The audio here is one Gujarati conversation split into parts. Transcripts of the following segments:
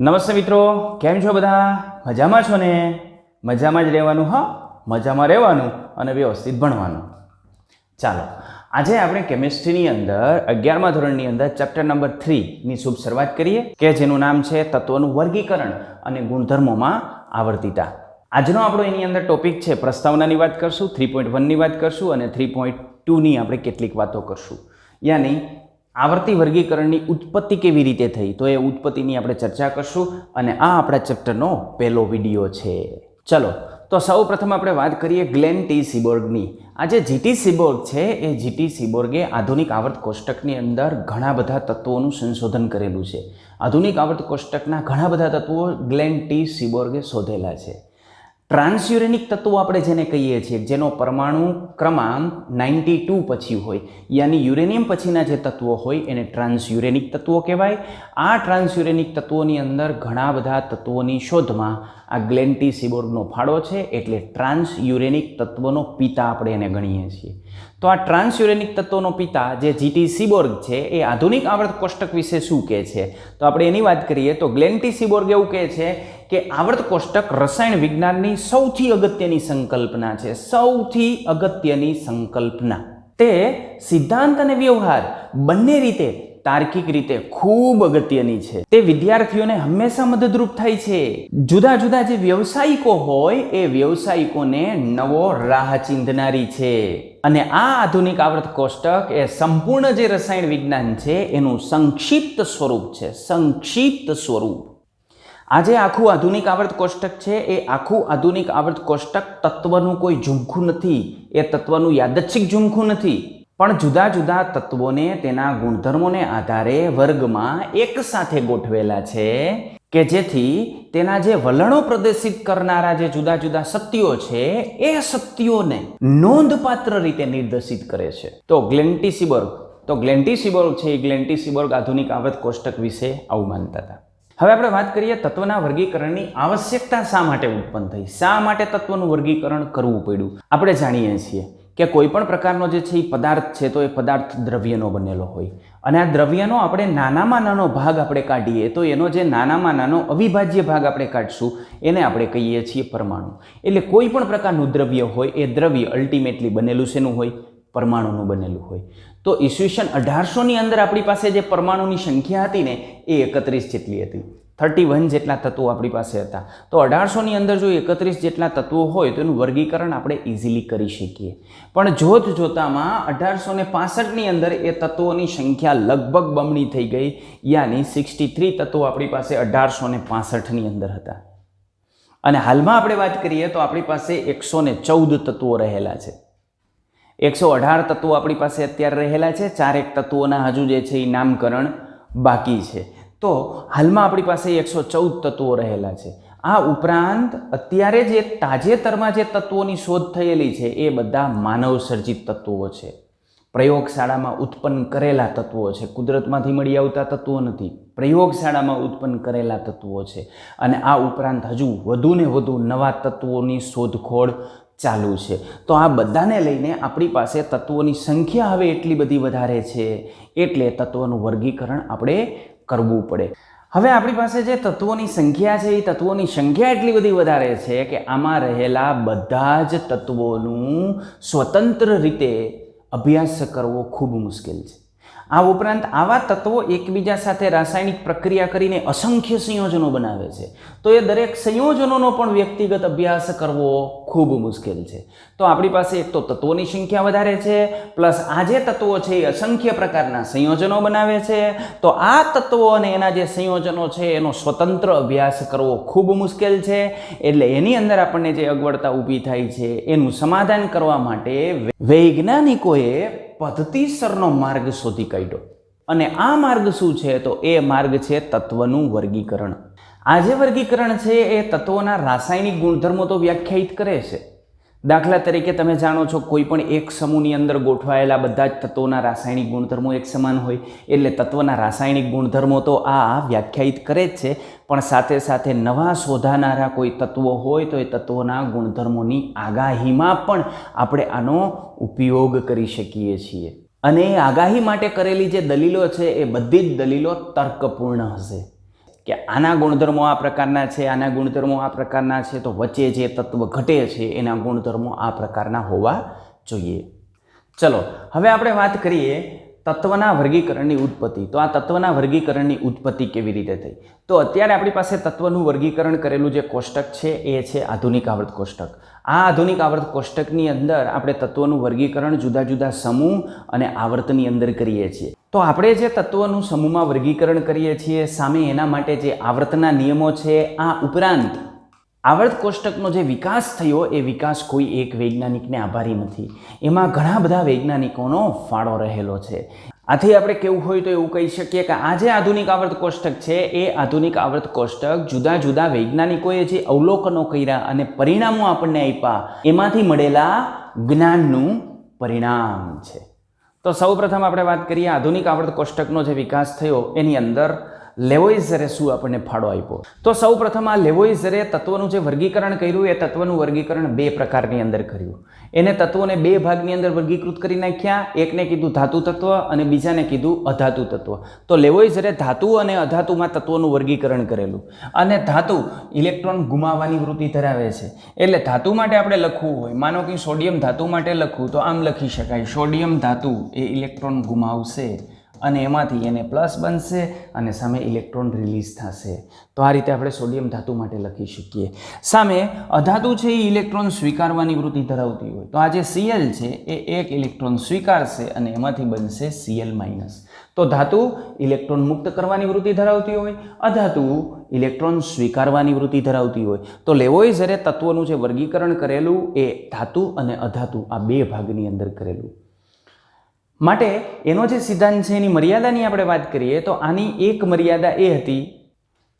નમસ્તે મિત્રો, કેમ છો બધા? મજામાં છો ને? મજામાં જ રહેવાનું, હા? મજામાં રહેવાનું અને વ્યવસ્થિત ભણવાનું. ચાલો, આજે આપણે કેમિસ્ટ્રીની અંદર, અગિયારમા ધોરણની અંદર ચેપ્ટર નંબર થ્રીની શુભ શરૂઆત કરીએ, કે જેનું નામ છે તત્વોનું વર્ગીકરણ અને ગુણધર્મોમાં આવર્તિતા. આજનો આપણો એની અંદર ટોપિક છે, પ્રસ્તાવનાની વાત કરશું થ્રી પોઈન્ટ વનની વાત કરશું અને થ્રી પોઈન્ટ ટુની આપણે કેટલીક વાતો કરશું. યાની આવર્તી વર્ગીકરણની ઉત્પત્તિ કેવી રીતે થઈ? તો એ ઉત્પત્તિની આપણે ચર્ચા કરશું અને આ આપણા ચેપ્ટરનો પહેલો વીડિયો છે. ચલો, તો સૌ પ્રથમ આપણે વાત કરીએ ગ્લેન ટી સિબોર્ગની. આ જે જીટી સિબોર્ગ છે, એ જીટી સિબોર્ગે આધુનિક આવર્ત કોષ્ટકની અંદર ઘણા બધા તત્વોનું સંશોધન કરેલું છે. આધુનિક આવર્ત કોષ્ટકના ઘણા બધા તત્વો ગ્લેન ટી સિબોર્ગે શોધેલા છે. ટ્રાન્સયુરેનિક તત્વો આપણે જેને કહીએ છીએ, જેનો પરમાણુ ક્રમાંક નાઇન્ટી ટુ પછી હોય, યાની યુરેનિયમ પછીના જે તત્વો હોય એને ટ્રાન્સયુરેનિક તત્વો કહેવાય. આ ટ્રાન્સયુરેનિક તત્વોની અંદર ઘણા બધા તત્વોની શોધમાં આ ગ્લેન્ટી સિબોર્ગનો ફાળો છે, એટલે ટ્રાન્સયુરેનિક તત્વનો પિતા આપણે એને ગણીએ છીએ. તો આ ટ્રાન્સયુરેનિક તત્વોનો પિતા જે જીટી સિબોર્ગ છે, એ આધુનિક આવર્ત કોષ્ટક વિશે શું કહે છે? તો આપણે એની વાત કરીએ તો ગ્લેન્ટી સિબોર્ગ એવું કહે છે કે આવર્ત કોષ્ટક રસાયણ વિજ્ઞાનની સૌથી અગત્યની સંકલ્પના છે, સૌથી અગત્યની સંકલ્પના. તે સિદ્ધાંત અને વ્યવહાર બંને રીતે તાર્કિક રીતે ખૂબ અગત્યની છે. તે વિદ્યાર્થીઓને હંમેશા મદદરૂપ થાય છે. જુદા જુદા જે વ્યવસાયિકો હોય, એ વ્યવસાયિકોને નવો રાહ ચીંધનારી છે. અને આ આધુનિક આવર્ત કોષ્ટક એ સંપૂર્ણ જે રસાયણ વિજ્ઞાન છે, એનું સંક્ષિપ્ત સ્વરૂપ છે. સંક્ષિપ્ત સ્વરૂપ. આજે આખું આધુનિક આવર્ત કોષ્ટક છે, એ આખું આધુનિક આવર્ત કોષ્ટક તત્વનું કોઈ ઝુમખું નથી. એ તત્વનું યાદચ્છિક ઝુમખું નથી. પણ જુદા જુદા તત્વોને તેના ગુણધર્મોને આધારે વર્ગમાં એક સાથે ગોઠવેલા છે કે જેથી તેના જે વલણો પ્રદર્શિત કરનારા જે જુદા જુદા સત્યો છે, એ સત્યોને નોંધપાત્ર રીતે નિર્દેશિત કરે છે. તો ગ્લેન્ટિસિબર્ગ તો ગ્લેન્ટિસિબર્ગ છે, એ ગ્લેન્ટિસિબર્ગ આધુનિક આવત કોષ્ટક વિશે આવું માનતા હતા. હવે આપણે વાત કરીએ તત્વના વર્ગીકરણની આવશ્યકતા શા માટે ઉત્પન્ન થઈ? શા માટે તત્વનું વર્ગીકરણ કરવું પડ્યું? આપણે જાણીએ છીએ. કે કોઈ પણ પ્રકારનો જે છે એ પદાર્થ છે, તો એ પદાર્થ દ્રવ્યનો બનેલો હોય. અને આ દ્રવ્યનો આપણે નાનામાં નાનો ભાગ આપણે કાઢીએ, તો એનો જે નાનામાં નાનો અવિભાજ્ય ભાગ આપણે કાઢશું, એને આપણે કહીએ છીએ પરમાણુ. એટલે કોઈ પણ પ્રકારનું દ્રવ્ય હોય, એ દ્રવ્ય અલ્ટિમેટલી બનેલું શેનું હોય? પરમાણુનું બનેલું હોય. તો ઈસવીસન અઢારસોની અંદર આપણી પાસે જે પરમાણુની સંખ્યા હતી ને, એ એકત્રીસ જેટલી હતી. થર્ટી વન જેટલા તત્વો આપણી પાસે હતા. તો અઢારસોની અંદર જો એકત્રીસ જેટલા તત્વો હોય તો એનું વર્ગીકરણ આપણે ઇઝીલી કરી શકીએ. પણ જોત જોતામાં અઢારસો ને પાસઠની અંદર એ તત્વોની સંખ્યા લગભગ બમણી થઈ ગઈ. યાની સિક્સટી થ્રી તત્વો આપણી પાસે અઢારસો ને પાસઠની અંદર હતા. અને હાલમાં આપણે વાત કરીએ તો આપણી પાસે એકસો ને ચૌદ તત્વો રહેલા છે. એકસો અઢાર તત્વો આપણી પાસે અત્યારે રહેલા છે. ચારેક તત્વોના હજુ જે છે એ નામકરણ બાકી છે. તો હાલમાં આપણી પાસે એકસો ચૌદ તત્વો રહેલા છે. આ ઉપરાંત અત્યારે જે તાજેતરમાં જે તત્વોની શોધ થયેલી છે, એ બધા માનવ સર્જિત તત્વો છે. પ્રયોગશાળામાં ઉત્પન્ન કરેલા તત્વો છે. કુદરતમાંથી મળી આવતા તત્વો નથી. પ્રયોગશાળામાં ઉત્પન્ન કરેલા તત્વો છે. અને આ ઉપરાંત હજુ વધુ ને વધુ નવા તત્વોની શોધખોળ ચાલુ છે. તો આ બધાને લઈને આપણી પાસે તત્વોની સંખ્યા હવે એટલી બધી વધારે છે, એટલે તત્વોનું વર્ગીકરણ આપણે કરવું પડે. હવે આપણી પાસે જે તત્વોની સંખ્યા છે, એ તત્વોની સંખ્યા એટલી બધી વધારે છે કે આમાં રહેલા બધા જ તત્વોનું સ્વતંત્ર રીતે અભ્યાસ કરવો ખૂબ મુશ્કેલ છે. આ ઉપરાંત આવા તત્વો એકબીજા સાથે રાસાયણિક પ્રક્રિયા કરીને અસંખ્ય સંયોજનો બનાવે છે. તો એ દરેક સંયોજનોનો પણ વ્યક્તિગત અભ્યાસ કરવો ખૂબ મુશ્કેલ છે. તો આપણી પાસે એક તો તત્વોની સંખ્યા વધારે છે, પ્લસ આ જે તત્વો છે એ અસંખ્ય પ્રકારના સંયોજનો બનાવે છે. તો આ તત્વો અને એના જે સંયોજનો છે એનો સ્વતંત્ર અભ્યાસ કરવો ખૂબ મુશ્કેલ છે. એટલે એની અંદર આપણને જે અગવડતા ઊભી થાય છે એનું સમાધાન કરવા માટે વૈજ્ઞાનિકોએ પદ્ધતિસરનો માર્ગ શોધી કાઢ્યો. અને આ માર્ગ શું છે? તો એ માર્ગ છે તત્વનું વર્ગીકરણ. આ જે વર્ગીકરણ છે, એ તત્વોના રાસાયણિક ગુણધર્મો તો વ્યાખ્યાયિત કરે છે. દાખલા તરીકે તમે જાણો છો કોઈ પણ એક સમૂહની અંદર ગોઠવાયેલા બધા જ તત્વોના રાસાયણિક ગુણધર્મો એક સમાન હોય, એટલે તત્વના રાસાયણિક ગુણધર્મો તો આ વ્યાખ્યાયિત કરે જ છે, પણ સાથે સાથે નવા શોધાનારા કોઈ તત્વો હોય તો એ તત્વોના ગુણધર્મોની આગાહીમાં પણ આપણે આનો ઉપયોગ કરી શકીએ છીએ. અને એ આગાહી માટે કરેલી જે દલીલો છે એ બધી જ દલીલો તર્કપૂર્ણ હશે. કે આના ગુણધર્મો આ પ્રકારના છે, આના ગુણધર્મો આ પ્રકારના છે, તો વચ્ચે જે તત્વ ઘટે છે, એના ગુણધર્મો આ પ્રકારના હોવા જોઈએ. ચલો, હવે આપણે વાત કરીએ તત્વના વર્ગીકરણની ઉત્પત્તિ. તો આ તત્વના વર્ગીકરણની ઉત્પત્તિ કેવી રીતે થઈ? તો અત્યારે આપણી પાસે તત્વનું વર્ગીકરણ કરેલું જે કોષ્ટક છે, એ છે આધુનિક આવર્ત કોષ્ટક. આ આધુનિક આવર્ત કોષ્ટકની અંદર આપણે તત્વોનું વર્ગીકરણ જુદા જુદા સમૂહ અને આવર્તની અંદર કરીએ છીએ. તો આપણે જે તત્વોનું સમૂહમાં વર્ગીકરણ કરીએ છીએ, સામે એના માટે જે આવર્તના નિયમો છે, આ ઉપરાંત આવર્ત કોષ્ટકનો જે વિકાસ થયો, એ વિકાસ કોઈ એક વૈજ્ઞાનિકને આભારી નથી. એમાં ઘણા બધા વૈજ્ઞાનિકોનો ફાળો રહેલો છે. આથી આપણે કેવું હોય તો એવું કહી શકીએ કે આ જે આધુનિક આવર્ત કોષ્ટક છે, એ આધુનિક આવર્ત કોષ્ટક જુદા જુદા વૈજ્ઞાનિકોએ જે અવલોકનો કર્યા અને પરિણામો આપણને આપ્યા, એમાંથી મળેલા જ્ઞાનનું પરિણામ છે. તો સૌપ્રથમ આપણે વાત કરીએ આધુનિક આવર્ત કોષ્ટકનો જે વિકાસ થયો એની અંદર લેવોઇઝરે શું આપણને ફાળો આપ્યો? તો સૌપ્રથમ આ લેવોઇઝરે તત્વનું જે વર્ગીકરણ કર્યું, એ તત્વનું વર્ગીકરણ બે પ્રકારની અંદર કર્યું. એને તત્વોને બે ભાગની અંદર વર્ગીકૃત કરી નાખ્યા. એકને કીધું ધાતુ તત્વ અને બીજાને કીધું અધાતુ તત્વ. તો લેવોઇઝરે ધાતુ અને અધાતુમાં તત્વોનું વર્ગીકરણ કરેલું. અને ધાતુ ઇલેક્ટ્રોન ગુમાવવાની વૃત્તિ ધરાવે છે. એટલે ધાતુ માટે આપણે લખવું હોય, માનો કે સોડિયમ ધાતુ માટે લખવું, તો આમ લખી શકાય. સોડિયમ ધાતુ એ ઇલેક્ટ્રોન ગુમાવશે. અને એમાંથી એને પ્લસ બનશે અને સામે ઇલેક્ટ્રોન રિલીઝ થશે. તો આ રીતે આપણે સોડિયમ ધાતુ માટે લખી શકીએ. સામે અધાતુ છે એ ઇલેક્ટ્રોન સ્વીકારવાની વૃત્તિ ધરાવતી હોય. તો આ જે સીએલ છે એ એક ઇલેક્ટ્રોન સ્વીકારશે અને એમાંથી બનશે સીએલ માઇનસ તો ધાતુ ઇલેક્ટ્રોન મુક્ત કરવાની વૃત્તિ ધરાવતી હોય, અધાતુ ઇલેક્ટ્રોન સ્વીકારવાની વૃત્તિ ધરાવતી હોય. તો લેવોઇઝરે તત્વોનું જે વર્ગીકરણ કરેલું એ ધાતુ અને અધાતુ આ બે ભાગની અંદર કરેલું. માટે એનો જે સિદ્ધાંત છે, એની મર્યાદાની આપણે વાત કરીએ, તો આની એક મર્યાદા એ હતી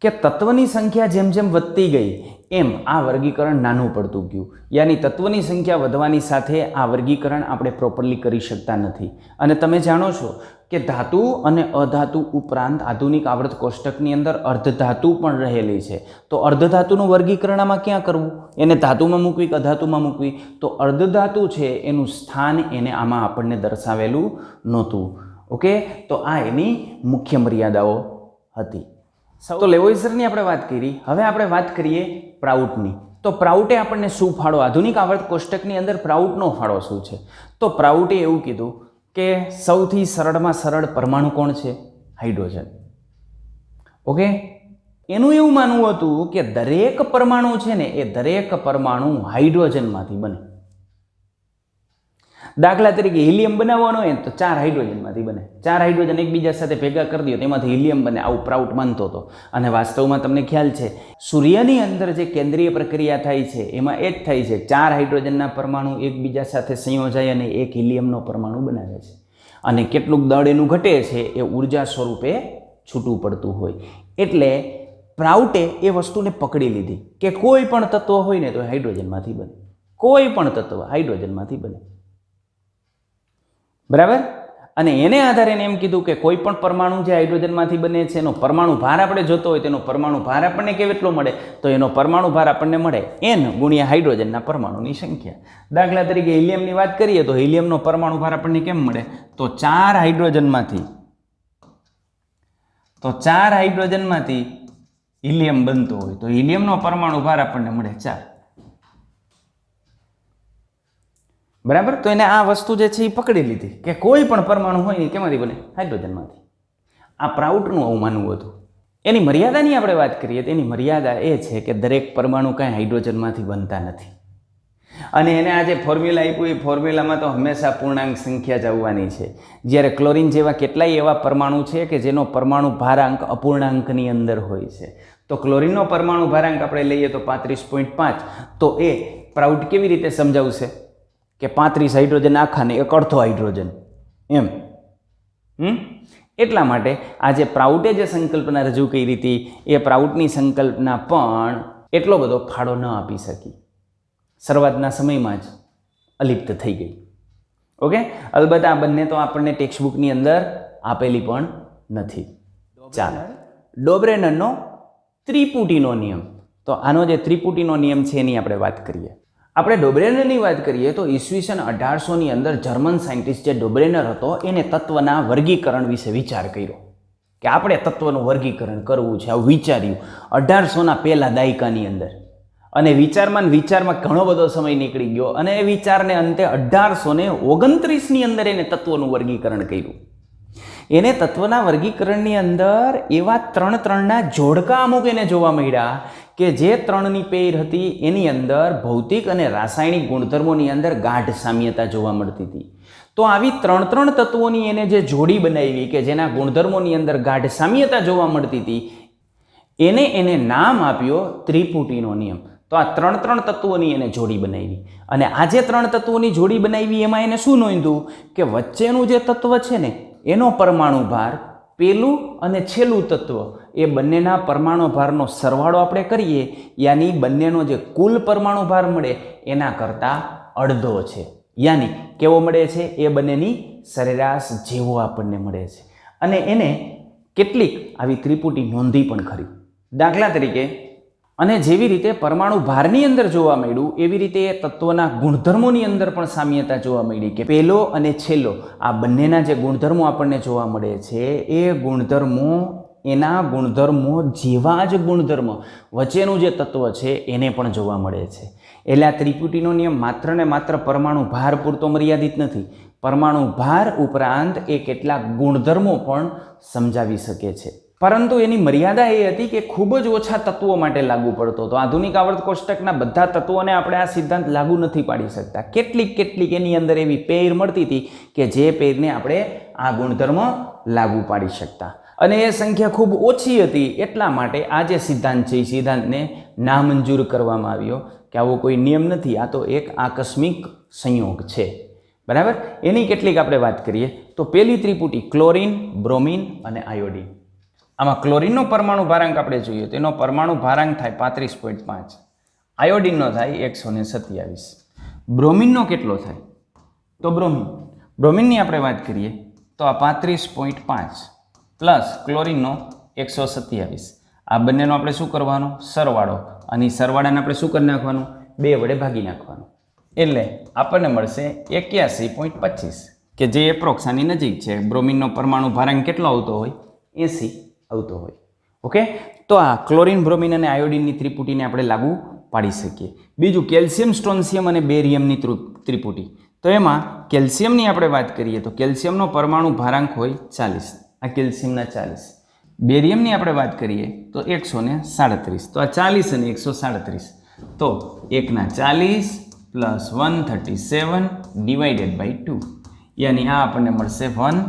કે તત્વની સંખ્યા જેમ જેમ વધતી ગઈ, એમ આ વર્ગીકરણ નાનું પડતું ગયું. યાની તત્વની સંખ્યા વધવાની સાથે આ વર્ગીકરણ આપણે પ્રોપરલી કરી શકતા નથી. અને તમે જાણો છો કે ધાતુ અને અધાતુ ઉપરાંત આધુનિક આવર્ત કોષ્ટકની અંદર અર્ધધાતુ પણ રહેલી છે. તો અર્ધધાતુનું વર્ગીકરણ આમાં ક્યાં કરવું? એને ધાતુમાં મૂકવી કે અધાતુમાં મૂકવી? તો અર્ધધાતુ છે એનું સ્થાન એને આમાં આપણને દર્શાવેલું નહોતું. ઓકે? તો આ એની મુખ્ય મર્યાદાઓ હતી. તો લેવોઇઝરની આપણે વાત કરી. હવે આપણે વાત કરીએ પ્રાઉટની. તો પ્રાઉટે આપણને શું ફાળો? આધુનિક આવર્ત કોષ્ટકની અંદર પ્રાઉટનો ફાળો શું છે? તો પ્રાઉટે એવું કીધું કે સૌથી સરળમાં સરળ પરમાણુ કોણ છે? હાઇડ્રોજન. ઓકે? એનું એવું માનવું હતું કે દરેક પરમાણુ છે ને એ દરેક પરમાણુ હાઇડ્રોજનમાંથી બને. દાખલા તરીકે હિલિયમ બનાવવાનો હોય તો ચાર હાઇડ્રોજનમાંથી બને. ચાર હાઇડ્રોજન એકબીજા સાથે ભેગા કરી દો તેમાંથી હિલિયમ બને, આવું પ્રાઉટ માનતો હતો. અને વાસ્તવમાં તમને ખ્યાલ છે, સૂર્યની અંદર જે કેન્દ્રીય પ્રક્રિયા થાય છે, એમાં એ જ થાય છે, ચાર હાઇડ્રોજનના પરમાણુ એકબીજા સાથે સંયોજાય અને એક હિલિયમનો પરમાણુ બનાવે છે. અને કેટલુંક દળ એનું ઘટે છે, એ ઊર્જા સ્વરૂપે છૂટું પડતું હોય. એટલે પ્રાઉટે એ વસ્તુને પકડી લીધી કે કોઈ પણ તત્વ હોય ને તો હાઇડ્રોજનમાંથી બને. કોઈ પણ તત્વ હાઇડ્રોજનમાંથી બને. બરાબર? અને એને આધારે એને એમ કીધું કે કોઈ પણ પરમાણુ જે હાઇડ્રોજનમાંથી બને છે, એનો પરમાણુ ભાર આપણે જોતો હોય તેનો પરમાણુ ભાર આપણને કેટલો મળે? તો એનો પરમાણુ ભાર આપણને મળે એન ગુણ્યા હાઇડ્રોજનના પરમાણુની સંખ્યા. દાખલા તરીકે હિલિયમની વાત કરીએ તો હિલિયમનો પરમાણુ ભાર આપણને કેમ મળે? તો ચાર હાઇડ્રોજનમાંથી, તો ચાર હાઇડ્રોજનમાંથી હિલિયમ બનતો હોય તો હિલિયમનો પરમાણુ ભાર આપણને મળે ચાર. બરાબર? તો એને આ વસ્તુ જે છે એ પકડી લીધી કે કોઈ પણ પરમાણુ હોય ને કેમાંથી બને? હાઇડ્રોજનમાંથી. આ પ્રાઉટનું આવું માનવું હતું. એની મર્યાદાની આપણે વાત કરીએ તો એની મર્યાદા એ છે કે દરેક પરમાણુ કાંઈ હાઇડ્રોજનમાંથી બનતા નથી. અને એને આ જે ફોર્મ્યુલા આપ્યું, એ ફોર્મ્યુલામાં તો હંમેશા પૂર્ણાંક સંખ્યા જ આવવાની છે. જ્યારે ક્લોરિન જેવા કેટલાય એવા પરમાણુ છે કે જેનો પરમાણુ ભારાંક અપૂર્ણાંકની અંદર હોય છે. તો ક્લોરિનનો પરમાણુ ભારાંક આપણે લઈએ તો પાંત્રીસ પોઈન્ટ પાંચ. તો એ પ્રાઉટ કેવી રીતે સમજાવશે? કે પાંત્રીસ હાઇડ્રોજન આખાને એક અડધો હાઇડ્રોજન. એમ. હમ? એટલા માટે આ જે પ્રાઉટે જે સંકલ્પના રજૂ કરી હતી એ પ્રાઉટની સંકલ્પના પણ એટલો બધો ફાળો ન આપી શકી. શરૂઆતના સમયમાં જ અલિપ્ત થઈ ગઈ. ઓકે? અલબત્ત આ બંને તો આપણને ટેક્સ્ટબુકની અંદર આપેલી પણ નથી. ચાલો. ડોબ્રેનરનો ત્રિપુટીનો નિયમ. તો આનો જે ત્રિપુટીનો નિયમ છે એની આપણે વાત કરીએ. આપણે ડોબ્રેનરની વાત કરીએ તો ઈસવીસન અઢારસોની અંદર જર્મન સાયન્ટિસ્ટ જે ડોબ્રેનર હતો, એને તત્વના વર્ગીકરણ વિશે વિચાર કર્યો. કે આપણે તત્વનું વર્ગીકરણ કરવું છે, આવું વિચાર્યું અઢારસોના પહેલા દાયકાની અંદર. અને વિચારમાં વિચારમાં ઘણો બધો સમય નીકળી ગયો અને એ વિચારને અંતે અઢારસો ને ઓગણત્રીસની અંદર એને તત્વનું વર્ગીકરણ કર્યું. એને તત્વના વર્ગીકરણની અંદર એવા ત્રણ ત્રણના જોડકા અમુક એને જોવા મળ્યા કે જે ત્રણની પેર હતી એની અંદર ભૌતિક અને રાસાયણિક ગુણધર્મોની અંદર ગાઢ સામ્યતા જોવા મળતી હતી. તો આવી ત્રણ ત્રણ તત્વોની એને જે જોડી બનાવી કે જેના ગુણધર્મોની અંદર ગાઢ સામ્યતા જોવા મળતી હતી, એને એને નામ આપ્યો ત્રિપુટીનો નિયમ. તો આ ત્રણ ત્રણ તત્વોની એને જોડી બનાવી. અને આ જે ત્રણ તત્વોની જોડી બનાવી એમાં એને શું નોંધ્યું? કે વચ્ચેનું જે તત્વ છે ને એનો પરમાણુ ભાર, પેલું અને છેલ્લું તત્વ, એ બંનેના પરમાણુ ભારનો સરવાળો આપણે કરીએ, યાની બંનેનો જે કુલ પરમાણુ ભાર મળે, એના કરતાં અડધો છે. યાની કેવો મળે છે? એ બંનેની સરેરાશ જેવો આપણને મળે છે. અને એને કેટલીક આવી ત્રિપુટી નોંધી પણ ખરી. દાખલા તરીકે અને જેવી રીતે પરમાણુ ભારની અંદર જોવા મળ્યું, એવી રીતે એ તત્વના ગુણધર્મોની અંદર પણ સામ્યતા જોવા મળી કે પહેલો અને છેલ્લો, આ બંનેના જે ગુણધર્મો આપણને જોવા મળે છે, એ ગુણધર્મો, એના ગુણધર્મો જેવા જ ગુણધર્મ વચ્ચેનું જે તત્વ છે, એને પણ જોવા મળે છે. એટલે આ ત્રિપુટીનો નિયમ માત્ર ને માત્ર પરમાણુ ભાર પૂરતો મર્યાદિત નથી, પરમાણુ ભાર ઉપરાંત એ કેટલાક ગુણધર્મો પણ સમજાવી શકે છે. પરંતુ એની મર્યાદા એ હતી કે ખૂબ જ ઓછા તત્વો માટે લાગુ પડતો હતો. આધુનિક આવર્ત કોષ્ટકના બધા તત્વોને આપણે આ સિદ્ધાંત લાગુ નથી પાડી શકતા. કેટલીક કેટલીક એની અંદર એવી પેર મળતી હતી કે જે પેરને આપણે આ ગુણધર્મ લાગુ પાડી શકતા. અને એ સંખ્યા ખૂબ ઓછી હતી એટલા માટે આ જે સિદ્ધાંત છે, એ સિદ્ધાંતને નામંજૂર કરવામાં આવ્યો કે આવો કોઈ નિયમ નથી, આ તો એક આકસ્મિક સંયોગ છે. બરાબર? એની કેટલીક આપણે વાત કરીએ તો પેલી ત્રિપુટી, ક્લોરીન, બ્રોમિન અને આયોડિન. આમાં ક્લોરિનનો પરમાણુ ભારાંક આપણે જોઈએ તો એનો પરમાણુ ભારાંક થાય પાંત્રીસ પોઈન્ટ પાંચ. આયોડિનનો થાય એકસો ને સત્યાવીસ. બ્રોમિનનો કેટલો થાય? તો બ્રોમિન. બ્રોમિનની આપણે વાત કરીએ તો આ પાંત્રીસ પોઈન્ટ પાંચ પ્લસ ક્લોરિનનો એકસો સત્યાવીસ. આ બંનેનો આપણે શું કરવાનો? સરવાળો. અને સરવાળાને આપણે શું કરી નાખવાનું? બે વડે ભાગી નાખવાનું. એટલે આપણને મળશે એક્યાસી પોઈન્ટ પચીસ. કે જે એપ્રોક્સાની નજીક છે, બ્રોમિનનો પરમાણુ ભારાંક કેટલો આવતો હોય? એસી. આવતો હોય. ઓકે તો આ ક્લોરીન, બ્રોમિન અને આયોડિનની ત્રિપુટીને આપણે લાગુ પાડી શકીએ. બીજું કેલ્શિયમ સ્ટોન્સિયમ અને બેરિયમની ત્રુ- ત્રિપુટી. તો એમાં કેલ્શિયમની આપણે વાત કરીએ તો કેલ્શિયમનો પરમાણુ ભારાંક હોય ચાલીસ. આ કેલ્શિયમના ચાલીસ. બેરિયમની આપણે વાત કરીએ તો એકસો ને સાડત્રીસ. તો આ ચાલીસ અને એકસો સાડત્રીસ. તો એકના ચાલીસ plus one thirty seven divided by two. યાની આ આપણને મળશે one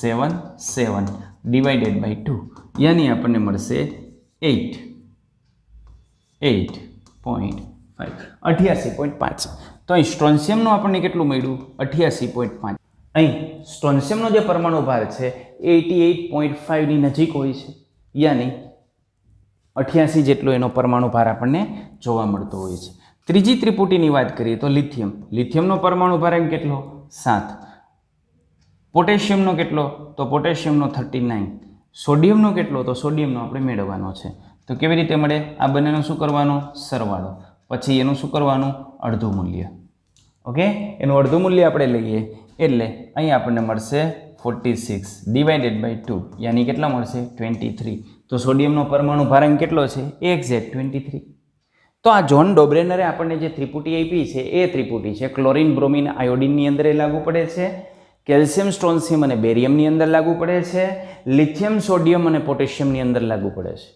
seven seven divided by two. યાની આપણને મળશે એઇટ એઇટ પોઈન્ટ ફાઇવ અઠ્યાસી પોઈન્ટ પાંચ. તો અહીં સ્ટ્રોન્સિયમનું આપણને કેટલું મળ્યું? અઠ્યાસી પોઈન્ટ પાંચ. અહીં સ્ટ્રોન્સિયમનો જે પરમાણુ ભાર છે, એટી એઇટ પોઈન્ટ ફાઇવની નજીક હોય છે. યાની અઠ્યાસી જેટલો એનો પરમાણુ ભાર આપણને જોવા મળતો હોય છે. ત્રીજી ત્રિપુટીની વાત કરીએ તો લિથિયમ. લિથિયમનો પરમાણુ ભાર એમ કેટલો? સાત. પોટેશિયમનો કેટલો? તો પોટેશિયમનો થર્ટી નાઇન સોડિયમનો કેટલો તો સોડિયમનો આપણે મેળવવાનો છે. તો કેવી રીતે મળે? આ બંનેનો શું કરવાનો? સરવાળો. પછી એનું શું કરવાનું? અડધું મૂલ્ય. ઓકે? એનું અડધું મૂલ્ય આપણે લઈએ. એટલે અહીં આપણને મળશે forty six divided by two. યાની કેટલા મળશે? Twenty three. તો સોડિયમનો પરમાણુ ભારાંક કેટલો છે? Exact twenty three. તો આ જોન ડોબ્રેનરે આપણને જે ત્રિપુટી આપી છે, એ ત્રિપુટી છે. ક્લોરીન બ્રોમિન આયોડિનની અંદર એ લાગુ પડે છે. કેલ્શિયમ સ્ટ્રોન્સિયમ અને બેરિયમની અંદર લાગુ પડે છે. લિથિયમ, સોડિયમ અને પોટેશિયમની અંદર લાગુ પડે છે.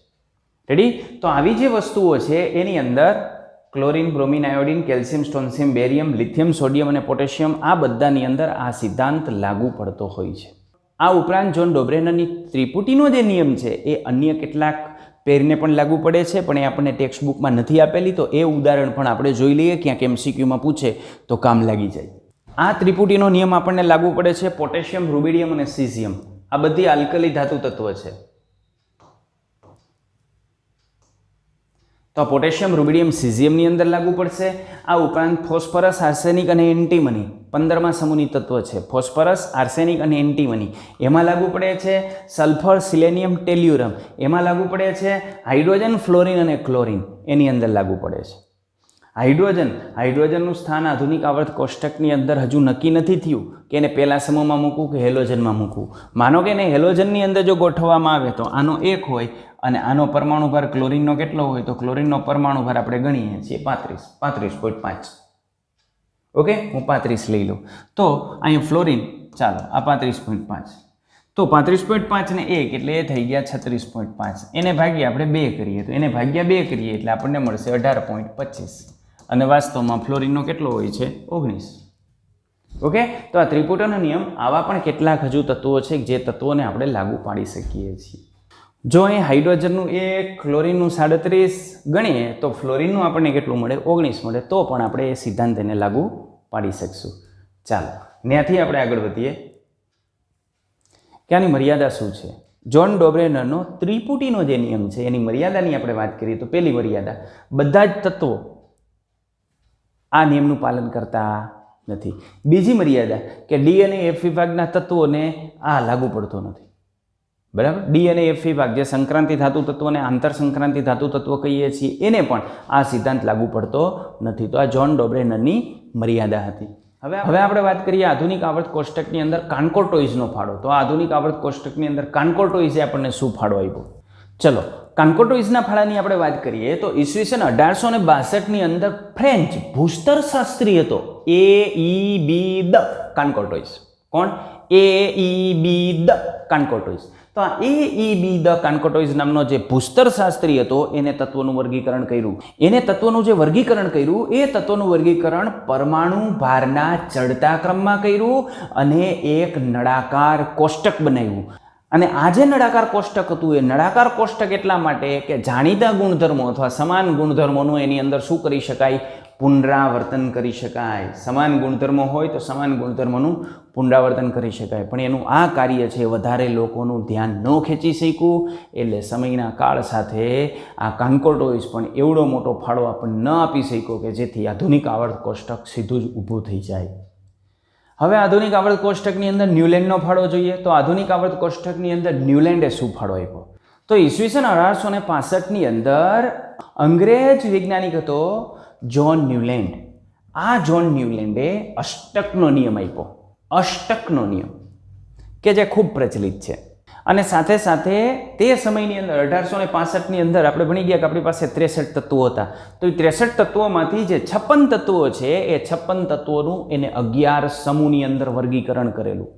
રેડી તો આવી જે વસ્તુઓ છે, એની અંદર chlorine, bromine, iodine, calcium strontium barium, lithium, sodium અને પોટેશિયમ આ બધાની અંદર આ સિદ્ધાંત લાગુ પડતો હોય છે. આ ઉપરાંત જોન ડોબ્રેનરની ત્રિપુટીનો જે નિયમ છે, એ અન્ય કેટલાક પેરને પણ લાગુ પડે છે, પણ એ આપણને ટેક્સ્ટ બુકમાં નથી આપેલી, તો એ ઉદાહરણ પણ આપણે જોઈ લઈએ. ક્યાંક એમસીક્યુમાં પૂછે, તો કામ લાગી જાય. આ ત્રિપુટીનો નિયમ આપણને લાગુ પડે છે પોટેશિયમ રૂબિડિયમ અને સીઝિયમ. આ બધી આલ્કલી ધાતુ તત્વ છે. તો પોટેશિયમ રૂબિડિયમ સિઝિયમની અંદર લાગુ પડશે. આ ઉપરાંત ફોસ્ફરસ, આર્સેનિક અને એન્ટીમની પંદરમાં સમૂહની તત્વ છે. ફોસ્ફરસ, આર્સેનિક અને એન્ટીમની. એમાં લાગુ પડે છે સલ્ફર, સિલેનિયમ, ટેલ્યુરમ. એમાં લાગુ પડે છે હાઇડ્રોજન, ફ્લોરિન અને ક્લોરિન. એની અંદર લાગુ પડે છે. હાઇડ્રોજન. હાઇડ્રોજનનું સ્થાન આધુનિક આવર્ત કોષ્ટકની અંદર હજુ નક્કી નથી થયું કે એને પહેલા સમૂહમાં મૂકવું કે હેલોજનમાં મૂકવું. માનો કે એને હેલોજનની અંદર જો ગોઠવવામાં આવે તો આનો એક હોય અને આનો પરમાણુ ભાર ક્લોરિનનો કેટલો હોય તો ક્લોરિનનો પરમાણુ ભાર આપણે ગણીએ છીએ પાંત્રીસ. પાંત્રીસ પોઈન્ટ પાંચ. ઓકે? હું પાંત્રીસ લઈ લઉં. તો અહીંયા ફ્લોરિન, ચાલો, આ પાંત્રીસ પોઈન્ટ પાંચ. તો પાંત્રીસ પોઈન્ટ પાંચને એક એટલે એ થઈ ગયા છત્રીસ પોઈન્ટ પાંચ. એને ભાગ્યા આપણે બે કરીએ. તો એને ભાગ્યા બે કરીએ એટલે આપણને મળશે અઢાર પોઈન્ટ પચીસ. અને વાસ્તવમાં ફ્લોરિનનો કેટલો હોય છે? ઓગણીસ. ઓકે? તો આ ત્રિપુટનો નિયમ, આવા પણ કેટલાક હજુ તત્વો છે જે તત્વોને આપણે લાગુ પાડી શકીએ છીએ. જો અહીં હાઇડ્રોજનનું એક ક્લોરિનનું સાડત્રીસ ગણીએ, તો ફ્લોરિનનું આપણને કેટલું મળે? ઓગણીસ મળે. તો પણ આપણે એ સિદ્ધાંતને લાગુ પાડી શકશું. ચાલો ત્યાંથી આપણે આગળ વધીએ. કે આની મર્યાદા શું છે? જોન ડોબ્રેનરનો ત્રિપુટીનો જે નિયમ છે, એની મર્યાદાની આપણે વાત કરીએ તો પહેલી મર્યાદા. બધા જ તત્વો આ નિયમનું પાલન કરતા નથી. બીજી મર્યાદા કે ડી અને એફ વિભાગના તત્વોને આ લાગુ પડતો નથી. બરાબર? ડી અને એફ વિભાગ જે સંક્રાંતિ ધાતુ તત્વોને આંતર સંક્રાંતિ ધાતુ તત્વ કહીએ છીએ, એને પણ આ સિદ્ધાંત લાગુ પડતો નથી. તો આ જોન ડોબ્રેનરની મર્યાદા હતી. હવે હવે આપણે વાત કરીએ આધુનિક આવર્ત કોષ્ટકની અંદર કાન્કોર્ટોઇઝનો ફાળો. તો આધુનિક આવર્ત કોષ્ટકની અંદર કાન્કોર્ટોઇઝે આપણને શું ફાળો આપ્યો? ચલો કાન્કોર્ટોઇઝના ફાળાની આપણે વાત કરીએ તો ઈસવીસન અઢારસો ને બાસઠની અંદર ફ્રેન્ચ ભૂસ્તર શાસ્ત્રી હતો. એ ઈ બી દ કાન્કોર્ટોઇઝ કોણ? એ ઈ બી દ કાનકોટોઇઝ તો આ એ ઈ બી દ કાન્કોટોઇઝ નામનો જે ભૂસ્તર શાસ્ત્રી હતો, એને તત્વોનું વર્ગીકરણ કર્યું. એને તત્વોનું જે વર્ગીકરણ કર્યું, એ તત્વોનું વર્ગીકરણ પરમાણુ ભારના ચડતા ક્રમમાં કર્યું અને એક નળાકાર કોષ્ટક બનાવ્યું. અને આ જે નળાકાર કોષ્ટક હતું એ નળાકાર કોષ્ટક એટલા માટે કે જાણીતા ગુણધર્મો અથવા સમાન ગુણધર્મોનું એની અંદર શું કરી શકાય? પુનરાવર્તન કરી શકાય. સમાન ગુણધર્મો હોય તો સમાન ગુણધર્મોનું પુનરાવર્તન કરી શકાય. પણ એનું આ કાર્ય છે વધારે લોકોનું ધ્યાન ન ખેંચી શક્યું. એટલે સમયના કાળ સાથે આ કાન્કોર્ટોઇસ પણ એવડો મોટો ફાળો આપણને ન આપી શક્યો કે જેથી આધુનિક આવર્ત કોષ્ટક સીધું જ ઊભું થઈ જાય. હવે આધુનિક આવર્ત કોષ્ટકની અંદર ન્યૂલેન્ડનો ફાળો જોઈએ તો આધુનિક આવર્ત કોષ્ટકની અંદર ન્યૂલેન્ડે શું ફાળો આપ્યો? તો ઈસવીસન અઢારસો ને પાસઠની અંદર અંગ્રેજ વૈજ્ઞાનિક હતો જ્હોન ન્યૂલેન્ડ. આ જ્હોન ન્યૂલેન્ડે અષ્ટકનો નિયમ આપ્યો. અષ્ટકનો નિયમ, કે જે ખૂબ પ્રચલિત છે. અને સાથે સાથે તે સમયની અંદર અઢારસો ને પાસઠની અંદર આપણે ભણી ગયા કે આપણી પાસે ત્રેસઠ તત્વો હતા. તો એ ત્રેસઠ તત્વોમાંથી જે છપ્પન તત્વો છે, એ છપ્પન તત્વોનું એને અગિયાર સમૂહની અંદર વર્ગીકરણ કરેલું.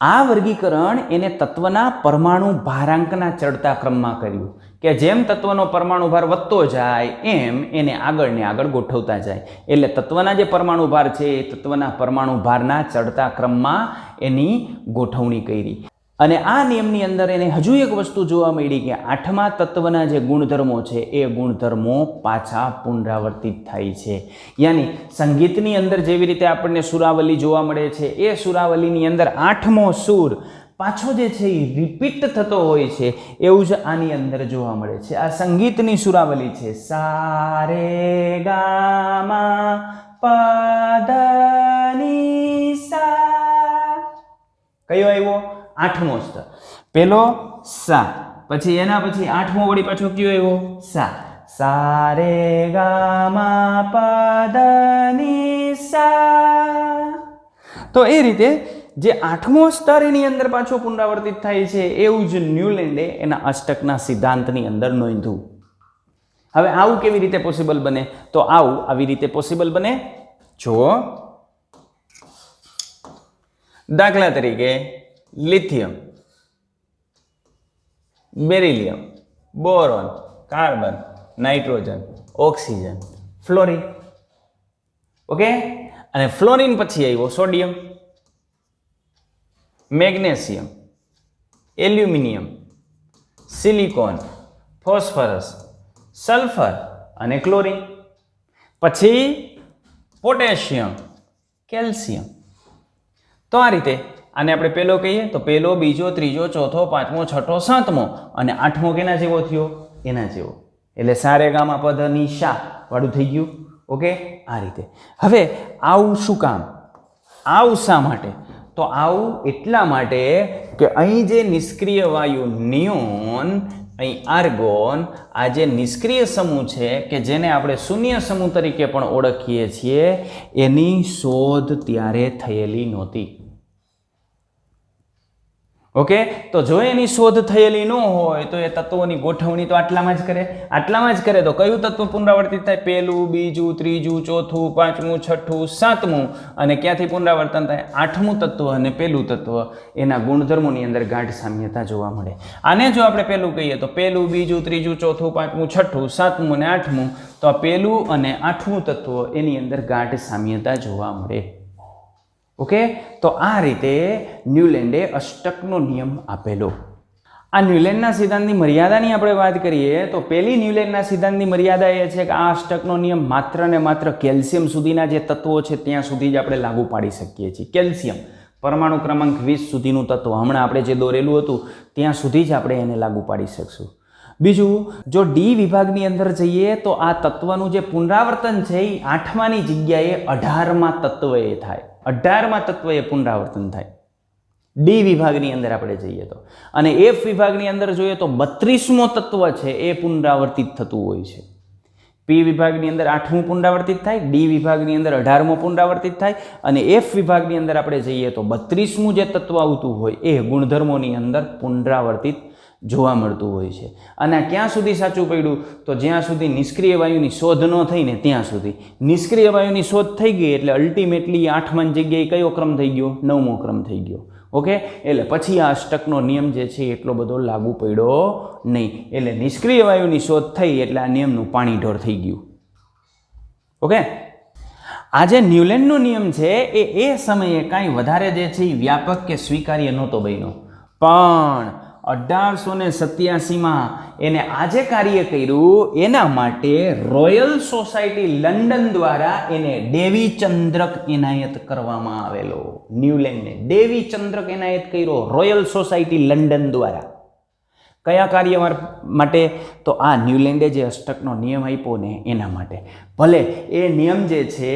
આ વર્ગીકરણ એને તત્વના પરમાણુ ભારાંકના ચડતા ક્રમમાં કર્યું. કે જેમ તત્વનો પરમાણુ ભાર વધતો જાય, એમ એને આગળ ને આગળ ગોઠવતા જાય. એટલે તત્વના જે પરમાણુ ભાર છે, એ તત્વના પરમાણુ ભારના ચડતા ક્રમમાં એની ગોઠવણી કરી. અને આ નિયમની અંદર એને હજુ એક વસ્તુ જોવા મળી કે આઠમા તત્વના જે ગુણધર્મો છે, એ ગુણધર્મો પાછા પુનરાવર્તિત થાય છે. યાની સંગીતની અંદર જેવી રીતે આપણને સુરાવલી જોવા મળે છે, એ સુરાવલીની અંદર આઠમો સુર પાછો જે છે એ રિપીટ થતો હોય છે, એવું જ આની અંદર જોવા મળે છે. આ સંગીતની સુરાવલી છે, સારે ગામા પદની સા કયો આવ્યો? આઠમો સ્તર. પેલો સા. પછી એના પછી આઠમો વળી પાછો કયો આવ્યો? સા. સા રે ગામા પદની સા. તો એ રીતે જે આઠમો સ્તર એની અંદર પાછો પુનરાવર્તિત થાય છે એવું જ ન્યૂલેન્ડે એના અષ્ટકના સિદ્ધાંતની અંદર નોંધ્યું. હવે આવું કેવી રીતે પોસિબલ બને? તો આવું આવી રીતે પોસિબલ બને. જુઓ. દાખલા તરીકે lithium beryllium boron carbon nitrogen oxygen fluorine okay અને ફ્લોરિન પછી આવ્યો sodium magnesium aluminium silicon phosphorus sulphur અને ક્લોરિન પછી પોટેશિયમ કેલ્શિયમ તો આ રીતે આને આપણે પહેલો કહીએ તો પહેલો બીજો, ત્રીજો, ચોથો, પાંચમો, છઠ્ઠો, સાતમો અને આઠમો કેના જેવો થયો? એના જેવો. એટલે સારે ગામા પદની શા વાળું થઈ ગયું. ઓકે? આ રીતે. હવે આવું શું કામ? આવું શા માટે? તો આવું એટલા માટે કે અહીં જે નિષ્ક્રિય વાયુ નિયોન, અહીં આર્ગોન, આ જે નિષ્ક્રિય સમૂહ છે કે જેને આપણે શૂન્ય સમૂહ તરીકે પણ ઓળખીએ છીએ, એની શોધ ત્યારે થયેલી નહોતી. ઓકે તો જો એની શોધ થયેલી ન હોય, તો એ તત્વોની ગોઠવણી તો આટલામાં જ કરે. આટલામાં જ કરે તો કયું તત્વ પુનરાવર્તિત થાય? પહેલું, બીજું, ત્રીજું, ચોથું, પાંચમું, છઠ્ઠું, સાતમું. અને ક્યાંથી પુનરાવર્તન થાય? આઠમું તત્વ અને પહેલું તત્વ. એના ગુણધર્મોની અંદર ગાઢ સામ્યતા જોવા મળે. આને જો આપણે પહેલું કહીએ, તો પહેલું, બીજું, ત્રીજું, ચોથું, પાંચમું, છઠ્ઠું, સાતમું અને આઠમું, તો આ પહેલું અને આઠમું તત્વ એની અંદર ગાઢ સામ્યતા જોવા મળે. ઓકે? તો આ રીતે ન્યૂલેન્ડે અષ્ટકનો નિયમ આપેલો. આ ન્યૂલેન્ડના સિદ્ધાંતની મર્યાદાની આપણે વાત કરીએ, તો પહેલી ન્યૂલેન્ડના સિદ્ધાંતની મર્યાદા એ છે કે આ અષ્ટકનો નિયમ માત્ર ને માત્ર કેલ્શિયમ સુધીના જે તત્વો છે, ત્યાં સુધી જ આપણે લાગુ પાડી શકીએ છીએ. કેલ્શિયમ પરમાણુ ક્રમાંક વીસ સુધીનું તત્વ, હમણાં આપણે જે દોરેલું હતું, ત્યાં સુધી જ આપણે એને લાગુ પાડી શકશું. બીજું, જો ડી વિભાગની અંદર જઈએ, તો આ તત્વનું જે પુનરાવર્તન છે એ આઠમાની જગ્યાએ અઢારમાં એ થાય. અઢારમાં તત્વએ પુનરાવર્તન થાય. ડી વિભાગની અંદર આપણે જઈએ તો. અને એફ વિભાગની અંદર જોઈએ તો બત્રીસમો તત્વ છે એ પુનરાવર્તિત થતું હોય છે. પી વિભાગની અંદર આઠમું પુનરાવર્તિત થાય ડી વિભાગની અંદર અઢારમો પુનરાવર્તિત થાય અને એફ વિભાગની અંદર આપણે જઈએ તો બત્રીસમું જે તત્વ આવતું હોય એ ગુણધર્મોની અંદર પુનરાવર્તિત જોવા મળતું હોય છે. અને આ ક્યાં સુધી સાચું પડ્યું? તો જ્યાં સુધી નિષ્ક્રિય વાયુની શોધ ન થઈ ને ત્યાં સુધી. નિષ્ક્રિય વાયુની શોધ થઈ ગઈ એટલે અલ્ટિમેટલી આઠમાની જગ્યાએ કયો ક્રમ થઈ ગયો? નવમો ક્રમ થઈ ગયો. ઓકે? એટલે પછી આ અષ્ટકનો નિયમ જે છે એટલો બધો લાગુ પડ્યો નહીં. એટલે નિષ્ક્રિય વાયુની શોધ થઈ એટલે આ નિયમનું પાણી ઢોર થઈ ગયું. ઓકે? આ જે ન્યુલેન્ડનો નિયમ છે એ એ સમયે કાંઈ વધારે જે છે એ વ્યાપક કે સ્વીકાર્ય નહોતો બન્યો. પણ અઢારસો ને સત્યાસીમાં એને આજે કાર્ય કર્યું. એના માટે રોયલ સોસાયટી લંડન દ્વારા એને ડેવી ચંદ્રક એનાયત કરવામાં આવેલો. ન્યુલેન્ડને ડેવી ચંદ્રક એનાયત કર્યો રોયલ સોસાયટી લંડન દ્વારા. કયા કાર્ય માટે? તો આ ન્યુલેન્ડે જે અષ્ટકનો નિયમ આપ્યો ને એના માટે. ભલે એ નિયમ જે છે,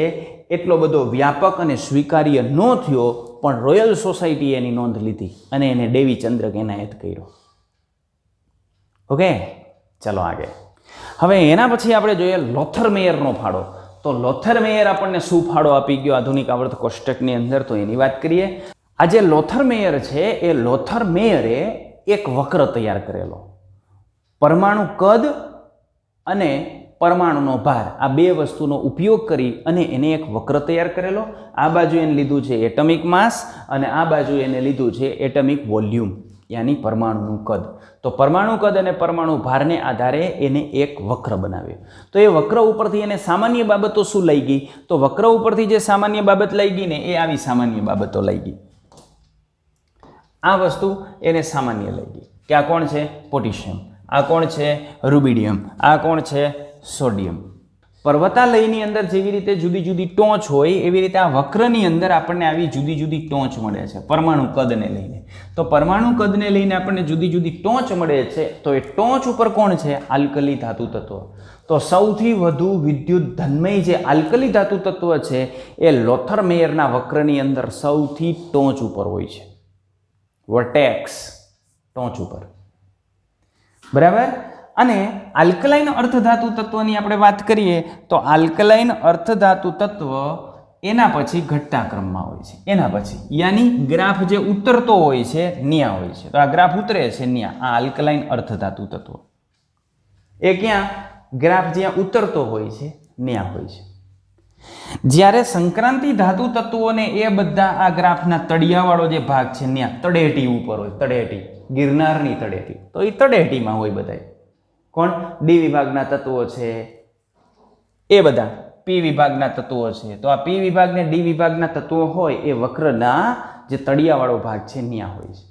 એટલો બધો વ્યાપક અને સ્વીકાર્ય ન થયો પણ રોયલ સોસાયટીએ એની નોંધ લીધી અને એને દેવી ચંદ્રક એનાયત કર્યો. ઓકે ચલો આગળ હવે એના પછી આપણે જોઈએ લોથર મેયરનો ફાળો. તો લોથર મેયર આપણને શું ફાળો આપી ગયો આધુનિક આવર્ત કોષ્ટકની અંદર? તો એની વાત કરીએ. આ જે લોથર મેયર છે, એ લોથર મેયરે એક વક્ર તૈયાર કરેલો. પરમાણુ કદ અને પરમાણુનો ભાર આ બે વસ્તુનો ઉપયોગ કરી અને એને એક વક્ર તૈયાર કરેલો. આ બાજુ એને લીધું છે એટમિક માસ અને આ બાજુ એને લીધું છે એટમિક વોલ્યુમ, યાની પરમાણુનું કદ. તો પરમાણુ કદ અને પરમાણુ ભારને આધારે એને એક વક્ર બનાવ્યો. તો એ વક્ર ઉપરથી એને સામાન્ય બાબતો શું લઈ ગઈ? તો વક્ર ઉપરથી જે સામાન્ય બાબત લઈ ગઈ ને એ આવી સામાન્ય બાબતો લઈ ગઈ. આ વસ્તુ એને સામાન્ય લઈ ગઈ. કે આ કોણ છે? પોટેશિયમ. આ કોણ છે? રૂબિડિયમ. આ કોણ છે? સોડિયમ. પર્વતાલયની અંદર જેવી રીતે જુદી જુદી ટોચ હોય, એવી રીતે આ વક્રની અંદર આપણને આવી જુદી જુદી ટોચ મળે છે, પરમાણુ કદને લઈને. તો પરમાણુ કદને લઈને આપણને જુદી જુદી ટોચ મળે છે, તો એ ટોચ ઉપર કોણ છે? આલ્કલી ધાતુ તત્વ. તો સૌથી વધુ વિદ્યુત ધન્મય જે આલ્કલી ધાતુ તત્વ છે, એ લોથર મેયરના વક્રની અંદર સૌથી ટોચ ઉપર હોય છે. વટેક્સ ટોચ ઉપર. બરાબર? અને આલ્કલાઇન અર્ધધાતુ તત્વની આપણે વાત કરીએ, તો આલ્કલાઇન અર્ધધાતુ તત્વ એના પછી ઘટતા ક્રમમાં હોય છે. એના પછી, યાની ગ્રાફ જે ઉતરતો હોય છે, ન્યા હોય છે. તો આ ગ્રાફ ઉતરે છે ન્યા, આ આલ્કલાઇન અર્ધધાતુ તત્વ. એ ક્યાં? ગ્રાફ જ્યાં ઉતરતો હોય છે, ન્યા હોય છે. જ્યારે સંક્રાંતિ ધાતુ તત્વોને એ બધા આ ગ્રાફના તળિયાવાળો જે ભાગ છે ત્યાં તળેટી ઉપર હોય, તળેટી, ગિરનારની તળેટી. તો એ તળેટીમાં હોય બધા કોણ? ડી વિભાગના તત્વો છે. એ બધા પી વિભાગના તત્વો છે. તો આ પી વિભાગ ને ડી વિભાગના તત્વો હોય એ વક્રના જે તળિયાવાળો ભાગ છે ત્યાં હોય છે.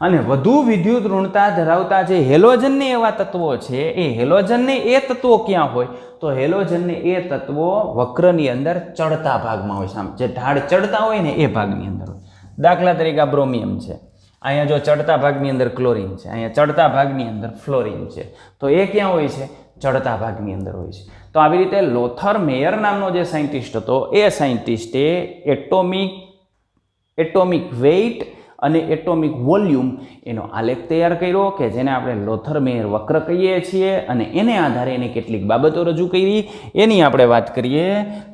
અને વધુ વિદ્યુત ઋણતા ધરાવતા જે હેલોજનને એવા તત્વો છે, એ હેલોજનને એ તત્વો ક્યાં હોય? તો હેલોજનને એ તત્વો વક્રની અંદર ચડતા ભાગમાં હોય છે. આમ જે ઢાળ ચડતા હોય ને એ ભાગની અંદર હોય. દાખલા તરીકે બ્રોમિયમ છે. અહીંયા જો ચડતા ભાગની અંદર ક્લોરિન છે, અહીંયા ચડતા ભાગની અંદર ફ્લોરિન છે. તો એ ક્યાં હોય છે? ચડતા ભાગની અંદર હોય છે. તો આવી રીતે લોથર મેયર નામનો જે સાયન્ટિસ્ટ હતો, એ સાયન્ટિસ્ટે એટોમિક એટોમિક વેઇટ અને એટોમિક વોલ્યુમ એનો આલેખ તૈયાર કર્યો કે જેને આપણે લોથર મેયર વક્ર કહીએ છીએ અને એને આધારે એને કેટલીક બાબતો રજૂ કરી. એની આપણે વાત કરીએ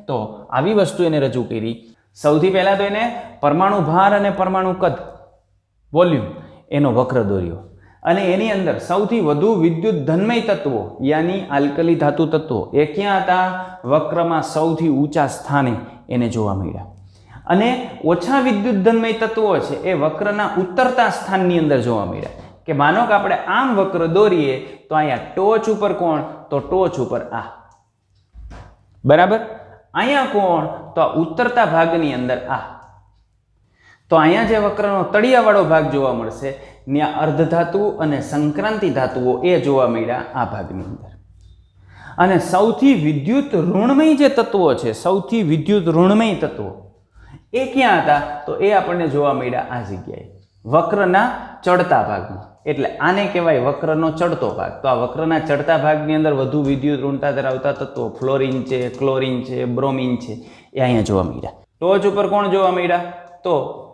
તો આવી વસ્તુ એને રજૂ કરી. સૌથી પહેલાં તો એને પરમાણુ ભાર અને પરમાણુ કદ. વોલ્યુમ, એનો વક્ર દોર્યો. અને એની અંદર સૌથી વધુ વિદ્યુત ધનમય તત્વો, યાની આલ્કલી ધાતુ તત્વો, એ ક્યાં હતા? વક્રમાં સૌથી ઊંચા સ્થાને એને જોવા મળ્યા. અને ઓછા વિદ્યુત ધનમય તત્વો છે, એ વક્રના ઉતરતા સ્થાનની અંદર જોવા મળ્યા. કે માનો કે આપણે આમ વક્ર દોરીએ, તો અહીંયા ટોચ ઉપર કોણ? તો ટોચ ઉપર આ. બરાબર? અહીંયા કોણ? તો આ ઉત્તરતા ભાગની અંદર આ. તો અહીંયા જે વક્રનો તળિયાવાળો ભાગ જોવા મળશે, ત્યાં અર્ધધાતુ અને સંક્રાંતિ ધાતુઓ એ જોવા મળ્યા આ ભાગની અંદર. અને સૌથી વિદ્યુત ઋણમય જે તત્વો છે, સૌથી વિદ્યુત ઋણમય તત્વો, એ ક્યાં હતા? તો એ આપણને જોવા મળ્યા આ જગ્યાએ. વક્રના ચડતા ભાગમાં. એટલે આને કહેવાય વક્રનો ચડતો ભાગ. તો આ વક્રના ચડતા ભાગની અંદર વધુ વિદ્યુત ઋણતા ધરાવતા તત્વો ફ્લોરિન છે, ક્લોરિન છે, બ્રોમિન છે, એ અહીંયા જોવા મળ્યા. ટોચ ઉપર કોણ જોવા મળ્યા? તો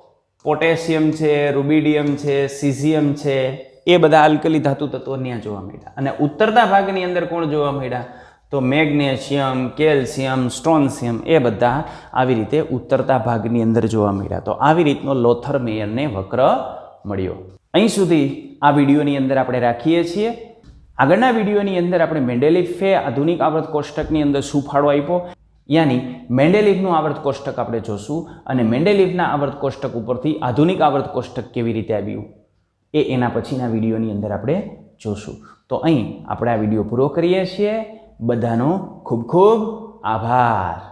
પોટેશિયમ છે, રૂબિડિયમ છે, સિઝિયમ છે, એ બધા આલ્કલી ધાતુ તત્વો ત્યાં જોવા મળ્યા. અને ઉત્તરતા ભાગની અંદર કોણ જોવા મળ્યા? તો મેગ્નેશિયમ, કેલ્શિયમ, સ્ટ્રોન્શિયમ એ બધા આવી રીતે ઉત્તરતા ભાગની અંદર જોવા મળ્યા. તો આવી રીતનો લોથર મેયરને વક્ર મળ્યો. અહીં સુધી આ વિડીયોની અંદર આપણે રાખીએ છીએ. આગળના વિડીયોની અંદર આપણે મેન્ડેલિફે આધુનિક આવર્ત કોષ્ટકની અંદર શું ફાળો આપ્યો. યાની મેન્ડેલીફનું આવર્ત કોષ્ટક આપણે જોશું અને મેન્ડેલીફના આવર્ત કોષ્ટક ઉપરથી આધુનિક આવર્ત કોષ્ટક કેવી રીતે આવ્યું એ એના પછીના વિડીયોની અંદર આપણે જોશું. તો અહીં આપણે આ વીડિયો પૂરો કરીએ છીએ. બધાનો ખૂબ ખૂબ આભાર.